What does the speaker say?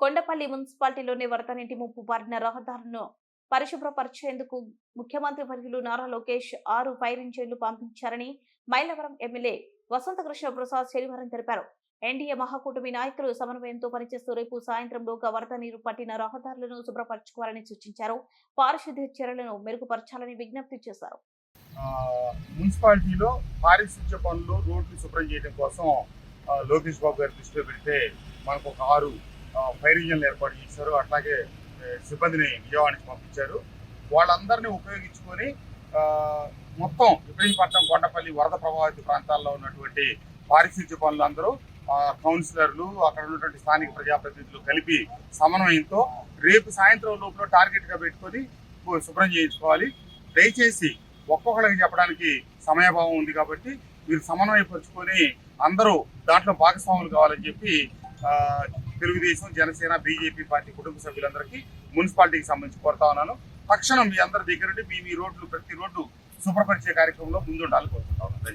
కొండపల్లి మున్సిపాలిటీలోని వరద నీటి ముప్పు బారిన రహదారులను పరిశుభ్రపరిచేందుకు ముఖ్యమంత్రి వర్యులు నారా లోకేష్ ఆరు ఫైర్ ఇంజన్లు పంపించారని మైలవరం ఎమ్మెల్యే వసంతకృష్ణ ప్రసాద్ శనివారం తెలిపారు. ఎన్డీఏ మహాకూటమి నాయకులు సమన్వయంతో పనిచేస్తూ రేపు సాయంత్రంలోగా వరద నీరు పట్టిన రహదారులను శుభ్రపరచుకోవాలని సూచించారు. పారిశుద్ధ్య చర్యలను మెరుగుపరచాలని విజ్ఞప్తి చేశారు. మున్సిపాలిటీలో పారిశుద్ధ్య పనులు రోడ్లు శుభ్రం చేయడం కోసం లోకేష్ బాబు గారి దృష్టిలో పెడితే మనకు ఒక ఆరు ఫైర్ ఇంజన్లు ఏర్పాటు చేశారు. అట్లాగే సిబ్బందిని విజయవాడకి పంపించారు. వాళ్ళందరినీ ఉపయోగించుకొని మొత్తం ఇబ్రహీంపట్నం కొండపల్లి వరద ప్రభావిత ప్రాంతాల్లో ఉన్నటువంటి పారిశుద్ధ్య పనులు అందరూ కౌన్సిలర్లు అక్కడ ఉన్నటువంటి స్థానిక ప్రజాప్రతినిధులు కలిపి సమన్వయంతో రేపు సాయంత్రం లోపల టార్గెట్గా పెట్టుకొని శుభ్రం చేయించుకోవాలి. దయచేసి ఒక్కొక్కరికి చెప్పడానికి సమయభావం ఉంది కాబట్టి మీరు సమన్వయపరుచుకొని అందరూ దాంట్లో భాగస్వాములు కావాలని చెప్పి తెలుగుదేశం జనసేన బీజేపీ పార్టీ కుటుంబ సభ్యులందరికీ మున్సిపాలిటీకి సంబంధించి కోరుతా ఉన్నాను. తక్షణం మీ అందరి దగ్గర నుండి మీ మీ రోడ్లు ప్రతి రోడ్డు శుభ్రపరిచే కార్యక్రమంలో ముందుండాలి కోరుకుంటా ఉన్నాను.